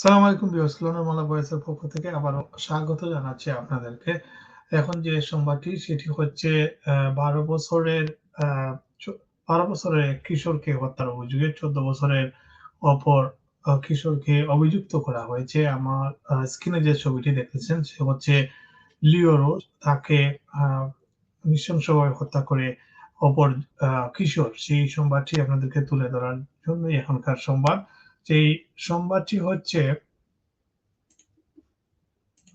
সালাম আলাইকুম ভিউয়ার্স মালা ভয়েসের পক্ষ থেকে আবারও স্বাগত জানাচ্ছি আপনাদেরকে। এখন যে সংবাদটি, সেটি হচ্ছে বারো বছরের বারো বছরের কিশোরকে হত্যার অভিযোগে চোদ্দ বছরের অপর কিশোরকে অভিযুক্ত করা হয়েছে। আমার স্ক্রিনে যে ছবিটি দেখেছেন সে হচ্ছে লিওরো তাকে নৃশংসভাবে হত্যা করে অপর কিশোর। সেই সংবাদটি আপনাদেরকে তুলে ধরার জন্য এখনকার সংবাদ। যেই সংবাদটি হচ্ছে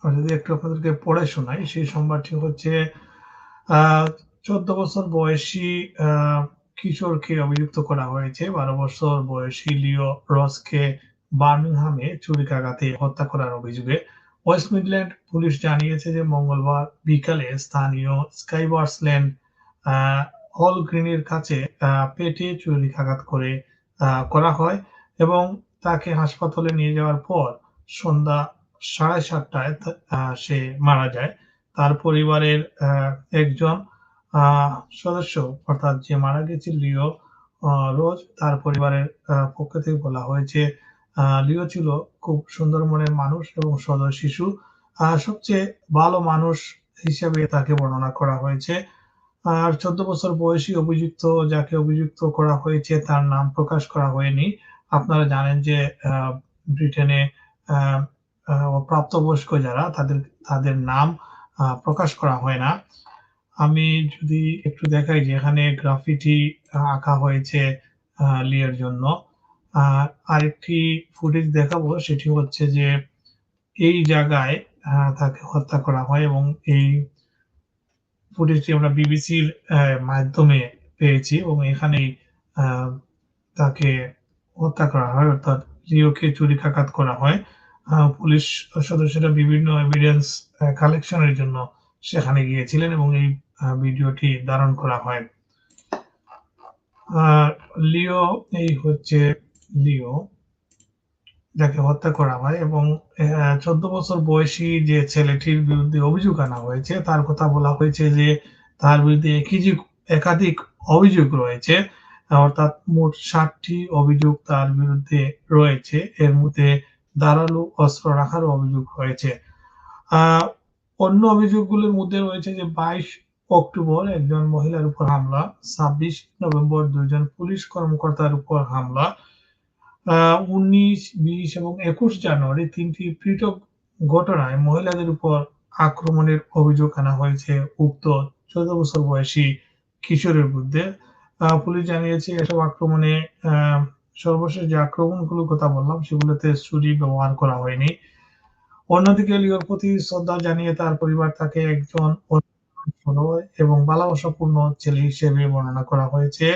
যদি একটু আপনাদেরকে পড়ে শোনাই, সেই সংবাদটি হচ্ছে চোদ্দ বছর বয়সী কিশোরকে অভিযুক্ত করা হয়েছে। বারো বছর বয়সী লিও রসকে বার্মিংহামে চুরিকাঘাতে হত্যা করার অভিযোগে ওয়েস্ট মিডল্যান্ড পুলিশ জানিয়েছে যে মঙ্গলবার বিকালে স্থানীয় স্কাইবার্স ল্যান্ড হল গ্রিনের কাছে পেটে চুরিকাঘাত করে করা হয়। এবং তাকে হাসপাতালে নিয়ে যাওয়ার পর সন্ধ্যা সাড়ে সাতটায় সে মারা যায়। তার পরিবারের একজন সদস্য, অর্থাৎ যে মারা গেছে লিও রোজ তার পরিবারের পক্ষ থেকে বলা হয়েছে লিও ছিল খুব সুন্দর মনের মানুষ এবং সদয় শিশু। সবচেয়ে ভালো মানুষ হিসেবে তাকে বর্ণনা করা হয়েছে। আর চোদ্দ বছর বয়সী অভিযুক্ত, যাকে অভিযুক্ত করা হয়েছে, তার নাম প্রকাশ করা হয়নি। আপনারা জানেন যে ব্রিটেনে প্রাপ্তবয়স্ক যারা, তাদের তাদের নাম প্রকাশ করা হয় না। আমি যদি একটু দেখাই যে, এখানে গ্রাফিটি আঁকা হয়েছে লিয়ের জন্য। আরেকটি ফুটেজ দেখাবো, সেটি হচ্ছে যে, এই জায়গায় তাকে হত্যা করা হয় এবং এই ফুটেজটি আমরা বিবিসির মাধ্যমে পেয়েছি এবং এখানেই তাকে হত্যা করা হয় অর্থাৎ লিওকে চুরিকাঘাত করা হয় পুলিশ সদস্যরা বিভিন্ন এভিডেন্স কালেকশনের জন্য সেখানে গিয়েছিলেন এবং এই ভিডিওটি ধারণ করা হয়। লিও, এই হচ্ছে লিও, যাকে হত্যা করা হয় এবং চোদ্দ বছর বয়সী যে ছেলেটির বিরুদ্ধে অভিযোগ আনা হয়েছে, তার কথা বলা হয়েছে যে তার বিরুদ্ধে একাধিক অভিযোগ রয়েছে অর্থাৎ মোট ষাটটি অভিযোগ তার বিরুদ্ধে রয়েছে। এর মধ্যে ধারালো অস্ত্র রাখার অভিযোগ রয়েছে। অন্য অভিযোগগুলোর মধ্যে রয়েছে যে বাইশ অক্টোবর একজন মহিলার উপর হামলা, ছাব্বিশ নভেম্বর দুইজন পুলিশ কর্মকর্তার উপর হামলা উনিশ, বিশ এবং একুশ জানুয়ারি তিনটি পৃথক ঘটনায় মহিলাদের উপর আক্রমণের অভিযোগ আনা হয়েছে। উক্ত চোদ্দ বছর বয়সী কিশোরের বিরুদ্ধে পুলিশ জানিয়েছে এসব আক্রমণে সর্বশেষ যে আক্রমণগুলোর কথা বললাম, সেগুলোতে ছুরি ব্যবহার করা হয়নি। অন্যদিকে লিওর প্রতি শ্রদ্ধা জানিয়ে তার পরিবার তাকে একজন এবং ভালোবাসাপূর্ণ ছেলে হিসেবে বর্ণনা করা হয়েছে।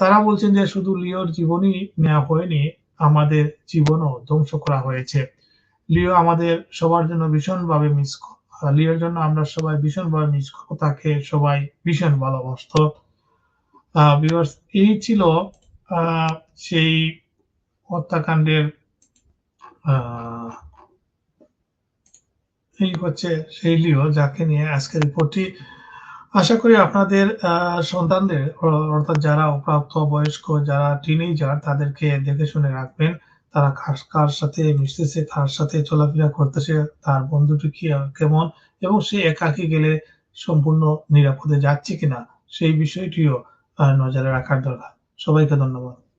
তারা বলছেন যে শুধু লিওর জীবনই নেওয়া হয়নি, আমাদের জীবনও ধ্বংস করা হয়েছে। লিও আমাদের সবার জন্য ভীষণভাবে মিস লিওর জন্য আমরা সবাই ভীষণভাবে মিস তাকে সবাই ভীষণ ভালোবাসত। এই ছিল সেই হত্যাকাণ্ডের এই হচ্ছে সেই লিও যাকে নিয়ে আজকের রিপোর্টটি আশা করি আপনাদের সন্তানদের, অর্থাৎ যারা অপ্রাপ্ত বয়স্ক, যারা টিনেজার তাদেরকে দেখে শুনে রাখবেন। তারা কার সাথে মিশতেছে, কার সাথে চলাফেরা করতেছে, তার বন্ধুটি কি, কেমন, এবং সে একাকি গেলে সম্পূর্ণ নিরাপদে যাচ্ছে কিনা, সেই বিষয়টিও নজরে রাখার দরকার। সবাইকে ধন্যবাদ।